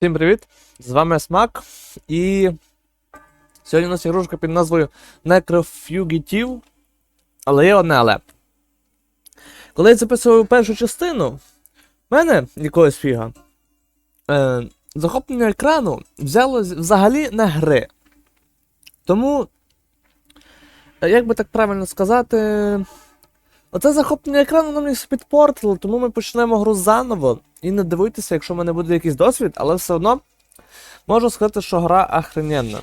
Всім привіт! З вами Смак. І сьогодні у нас ігрушка під назвою Necrofugitive. Але є одне але. Коли я записував першу частину, в мене якогось фіга. Е, захоплення екрану взяло взагалі не гри. Тому, е, як би так правильно сказати. Оце захоплення екрану нам їх підпортило, тому ми почнемо гру заново. І не дивуйтеся, якщо в мене буде якийсь досвід, але все одно можу сказати, що гра охрененна.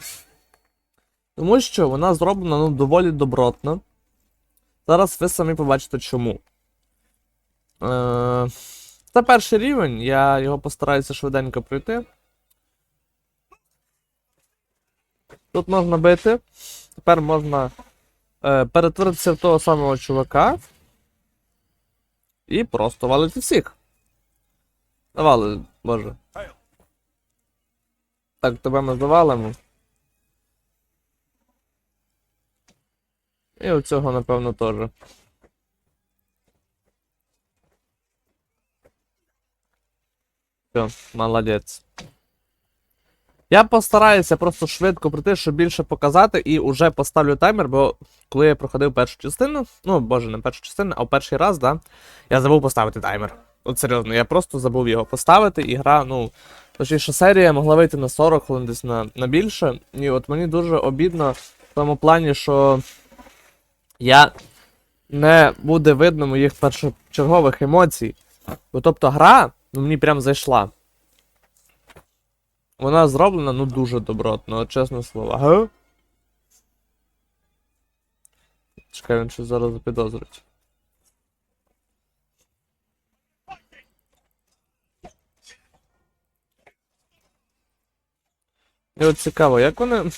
Тому що вона зроблена ну, доволі добротно. Зараз ви самі побачите чому. Е, Це перший рівень, я його постараюся швиденько пройти. Тут можна бити. Тепер можна е, перетворитися в того самого чувака. І просто валити всіх. Давали, боже. Так, тебе ми завалимо. І оцього, напевно, теж. Все, молодець. Я постараюся просто швидко пройти, щоб більше показати, і вже поставлю таймер, бо коли я проходив першу частину, ну, боже, не першу частину, а в перший раз, да, я забув поставити таймер. От серйозно, я просто забув його поставити, і гра, ну. Точніше, серія могла вийти на 40 хвилин десь на, на більше. І от мені дуже обідно в тому плані, що я не буде видно моїх першочергових емоцій. Бо, тобто гра, ну мені прям зайшла. Вона зроблена, ну, дуже добротно, чесне слово. Ага. Чекай, він щось зараз запідозрить. І от цікаво, як вони.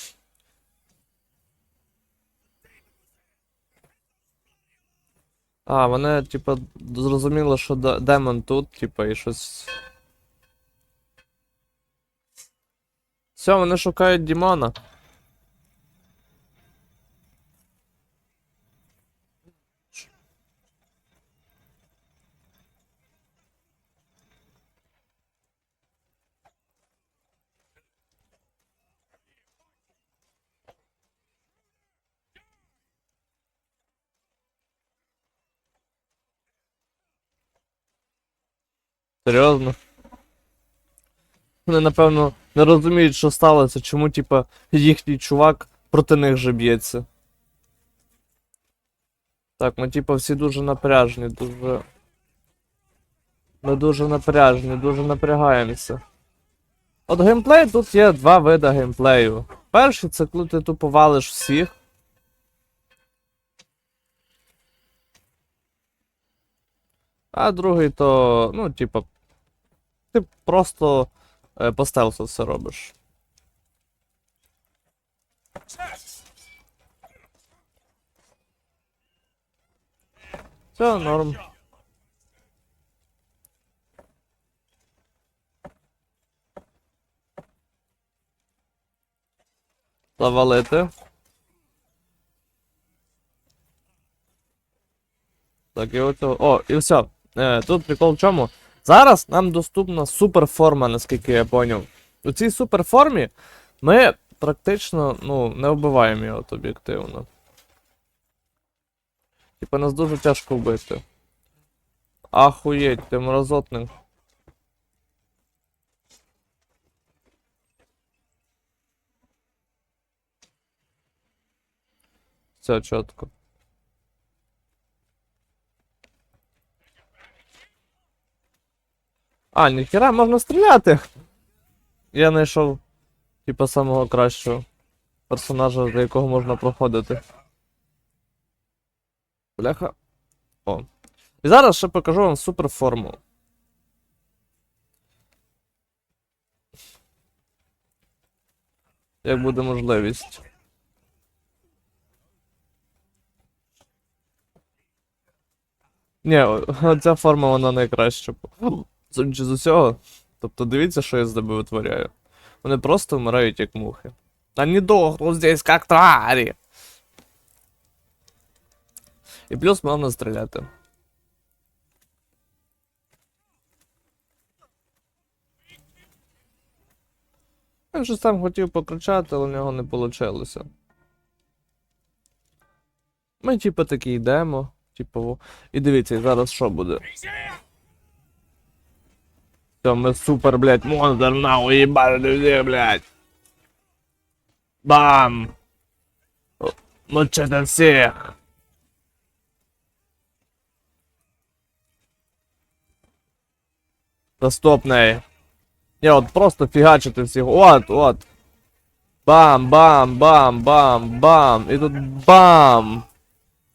А, вони, типа, зрозуміли, що демон тут, типа, і щось. Все, вони шукають Дімона. Серйозно? Вони, напевно, не розуміють, що сталося, чому, типа, їхній чувак проти них же б'ється. Так, ми, типа, всі дуже напряжені, дуже. Ми дуже напряжені, дуже напрягаємося. От геймплей тут є два види геймплею. Перший це коли ти тупо валиш всіх. А другий то, ну, типа, ти просто по стелсу все робиш. Все, норм. Завалити. Так, і оцього. О, і все. Е, тут прикол в чому? Зараз нам доступна суперформа, наскільки я поняв. У цій суперформі ми практично ну, не вбиваємо його об'єктивно. Типа нас дуже тяжко вбити. Ахуєть, ти мразотник. Все чітко. А, ніхера, можна стріляти. Я знайшов, типа, самого кращого персонажа, за якого можна проходити. Бляха. О. І зараз ще покажу вам суперформу. Як буде можливість. Ні, ця форма вона найкраща. Судячи з усього. Тобто дивіться, що я з тебе витворяю. Вони просто вмирають як мухи. Они дохнут здесь как твари. І плюс можна стріляти. Він щось там хотів покричати, але в нього не вийшло. Ми, типу, такі йдемо. Типу, і дивіться, зараз що буде. Все, ми супер, блядь, монстр нахуй, їбали людей, блядь. Бам! О, Мочите всіх! Наступний. Ні, от просто фігачити всіх. От, от. Бам, бам, бам, бам, бам. І тут бам.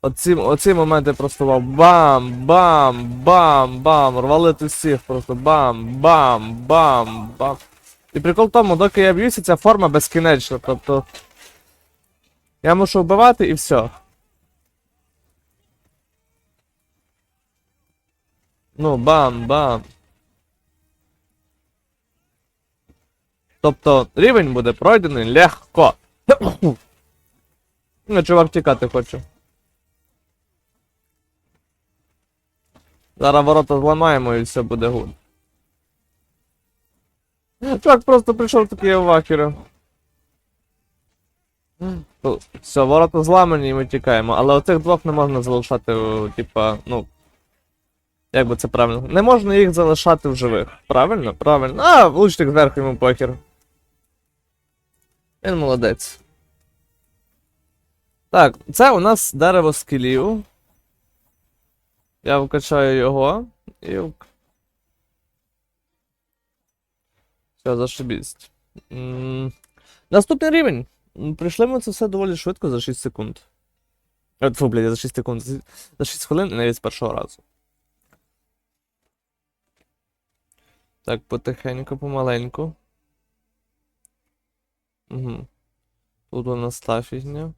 Оці, оці моменти просто вау. Бам, бам, бам, бам. Рвалити всіх просто бам, бам, бам, бам. І прикол в тому, доки я б'юся, ця форма безкінечна. Тобто. Я мушу вбивати і все. Ну, бам, бам. Тобто рівень буде пройдений легко. Ну, чувак тікати хоче. Зараз ворота зламаємо і все буде гуд. Чувак просто прийшов такий авакер. Все, ворота зламані і ми тікаємо. Але оцих двох не можна залишати, типа, ну. Як би це правильно? Не можна їх залишати в живих. Правильно? Правильно. А, лучник зверху йому похер. Він молодець. Так, це у нас дерево скілів. Я вкачаю його і. Все, зашибість. М, Наступний рівень. Прийшли ми це все доволі швидко за 6 секунд. От, фу, блядь, за 6 секунд. За 6 хвилин і навіть з першого разу. Так, потихеньку, помаленьку. Угу. Тут у нас та фігня.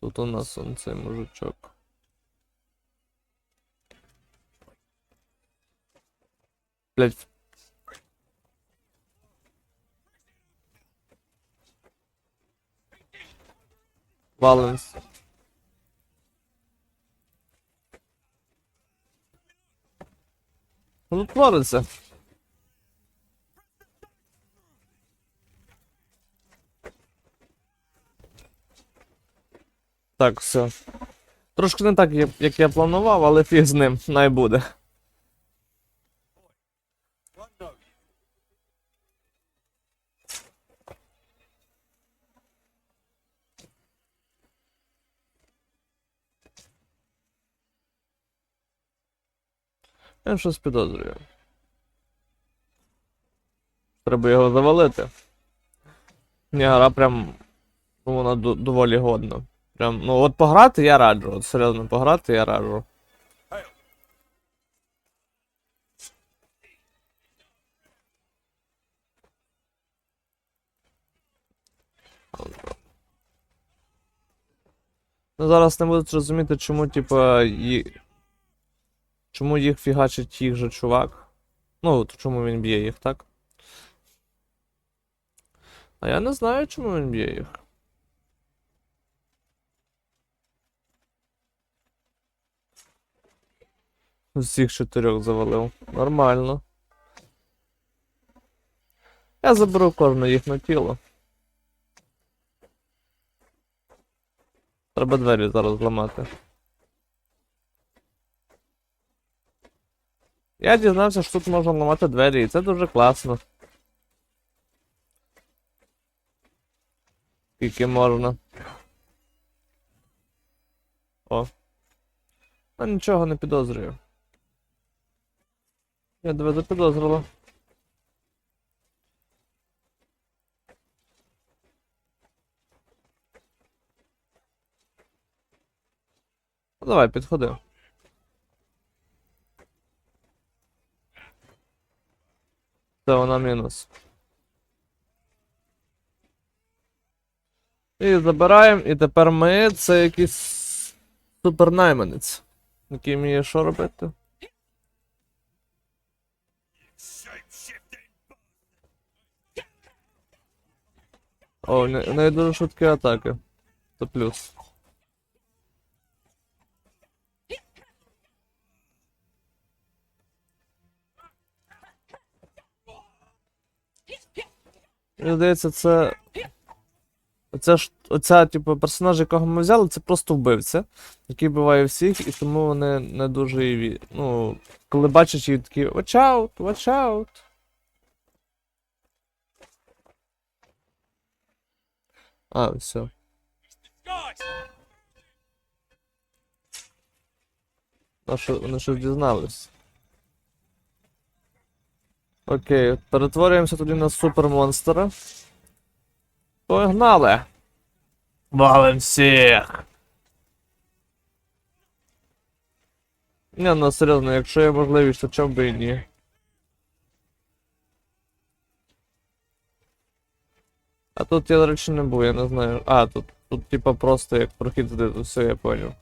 Тут у нас он цей мужичок. Блять. Валенс. Ну твориться. Так, все. Трошки не так, як- я планував, але фіг з ним, най Я щось підозрюю. Треба його завалити. Ні, гра прям. Ну, вона доволі годна. Прям, ну от пограти я раджу. От серйозно пограти я раджу. Ну зараз не будуть розуміти, чому, типа, ї... чому їх фігачить їх же чувак. Ну, от чому він б'є їх, так? А я не знаю, чому він б'є їх. Всіх чотирьох завалив. Нормально. Я заберу кожне їхнє тіло. Треба двері зараз зламати. Я дізнався, що тут можна ламати двері, і це дуже класно. Скільки можна. О. А нічого не підозрюю. Я тебе запідозрила. Ну, давай, підходи. Це вона мінус. І забираємо, і тепер ми це якийсь супернайманець. Який вміє що робити? О, не- неї дуже швидкі атаки. Це плюс. Мені здається, це. Оця, оця, типу, персонаж, якого ми взяли, це просто вбивця, який вбиває всіх, і тому вони не дуже і Ну, коли бачать її такі watch out, watch out. А, все. Вони щось дізнались. Окей, перетворюємося тоді на супермонстра. Погнали! Валим всіх! Не, ну серйозно, якщо є можливість, то чому би і ні. А тут я, до речі, не був, я не знаю. А, тут, тут типа просто як прохід туди, то все, я понял.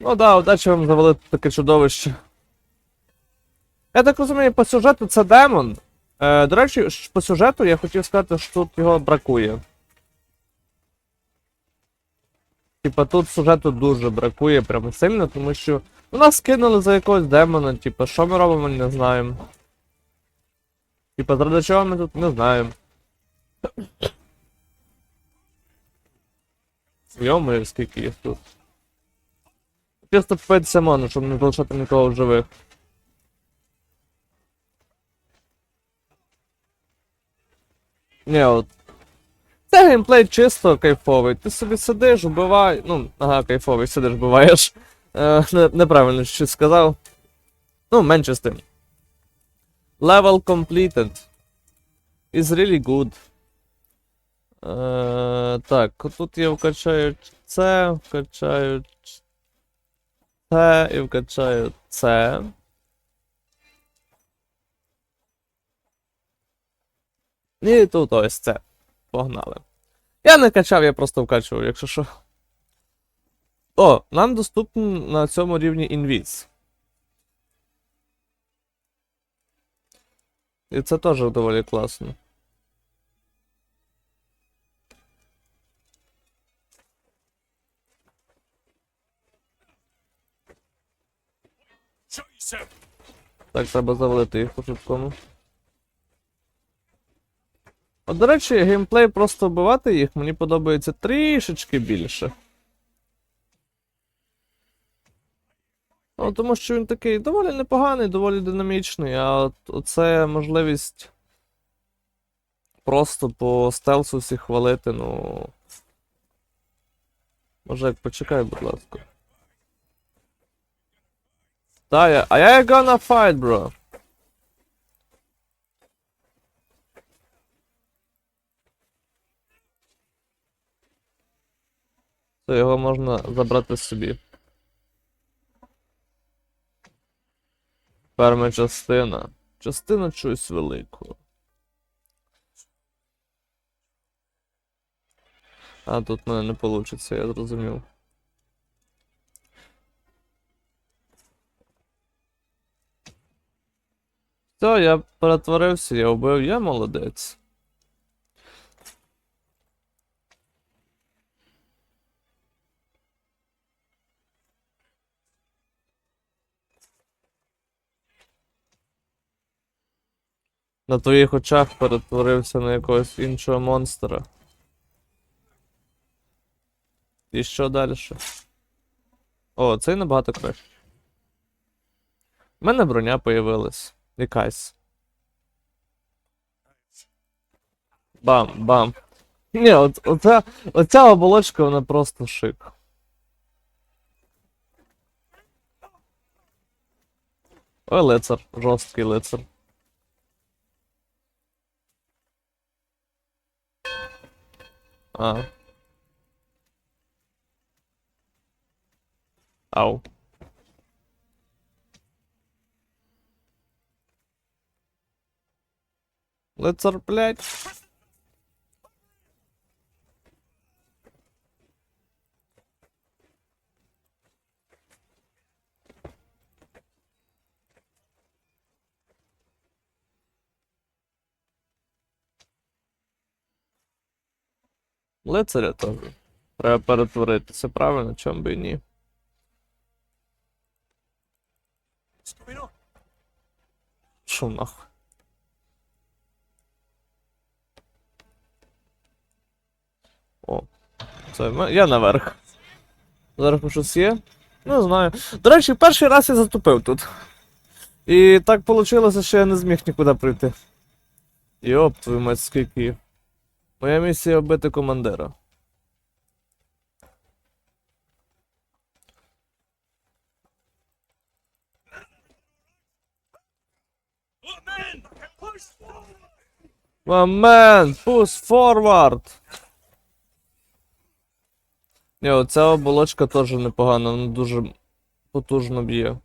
Ну да, удачі вам завалити таке чудовище. Я так розумію, по сюжету це демон. Е, до речі, по сюжету я хотів сказати, що тут його бракує. Типа тут сюжету дуже бракує прямо сильно, тому що ну, нас кинули за якогось демона, типа, що ми робимо, не знаємо. Типа, заради чого ми тут не знаємо. Йомаю, скільки їх тут. Чисто попитися моно, щоб не залишати нікого в живих. Ні, от. Це геймплей чисто кайфовий. Ти собі сидиш, вбивай. Ну, ага, кайфовий, сидиш, вбиваєш. Е, неправильно щось сказав. Ну, менше з тим. Level completed. Is really good. Е, так, тут я вкачаю це, вкачаю це і вкачаю це. І тут ось це. Погнали. Я не качав, я просто вкачував, якщо що. О, нам доступно на цьому рівні інвіз. І це теж доволі класно. Так, треба завалити їх по швидкому. От, до речі, геймплей просто вбивати їх мені подобається трішечки більше. Ну, тому що він такий доволі непоганий, доволі динамічний, а от оце можливість просто по стелсу всіх хвалити, ну. Може, як почекай, будь ласка. Та, я, а я gonna fight, bro. То його можна забрати собі. Перша частина. Частина чогось великого. А, тут в мене не вийде, я зрозумів. Все, я перетворився, я вбив, я молодець. На твоїх очах перетворився на якогось іншого монстра. І що далі? О, цей набагато краще. У мене броня появилась. Якась. Бам, бам. Ні, от, оця, оця оболочка, вона просто шик. Ой, лицар, жорсткий лицар. А. Ау. Лицар, блядь. Лицаря теж. Треба перетворитися, правильно, чому би і ні. Шо нахуй? О, це я наверх. Зараз щось є? Не знаю. До речі, перший раз я затупив тут. І так вийшло, що я не зміг нікуди прийти. Йоп, твою мать, скільки їх. Моя місія вбити командира. Момент! Push forward! Ні, оця оболочка теж непогана, вона дуже потужно б'є.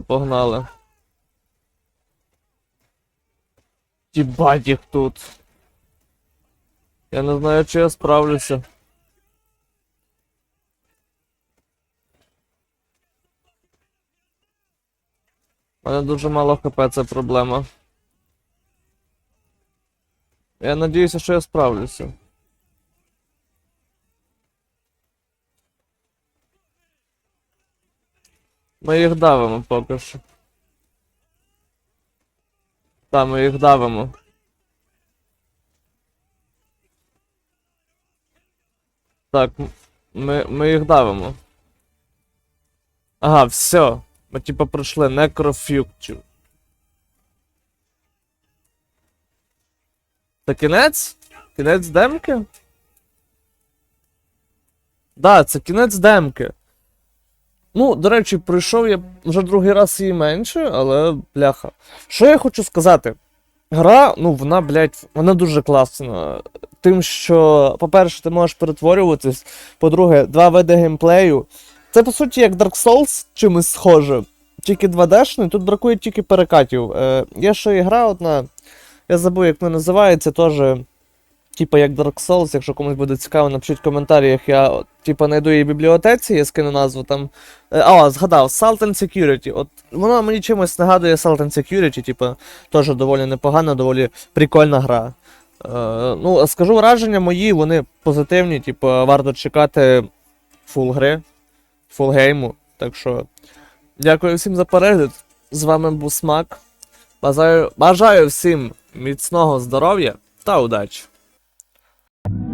Погнали. Тібать їх тут. Я не знаю, чи я справлюся. У мене дуже мало хп, це проблема. Я надіюся, що я справлюся. Ми їх давимо поки що. Так, ми їх давимо. Так, ми, ми їх давимо. Ага, все. Ми типа пройшли некрофюкчу. Це кінець? Кінець демки? Да, це кінець демки. Ну, до речі, пройшов я вже другий раз її менше, але бляха. Що я хочу сказати? Гра, ну, вона, блядь, вона дуже класна. Тим, що, по-перше, ти можеш перетворюватись. По-друге, два види геймплею. Це, по суті, як Dark Souls чимось схоже. Тільки 2D-шний, тут бракує тільки перекатів. Е, є ще і гра одна. Я забув, як вона називається, теж. Типа як Dark Souls, якщо комусь буде цікаво, напишіть в коментарях. Я типа знайду її в бібліотеці, я скину назву там. Е, А, згадав, Salt and Security. От вона мені чимось нагадує Salt and Security, типа, теж доволі непогана, доволі прикольна гра. Е, ну, скажу враження мої, вони позитивні, типа, варто чекати фул гри, фул гейму. Так що. Дякую всім за перегляд. З вами був Смак. Бажаю, бажаю всім міцного здоров'я та удачі! you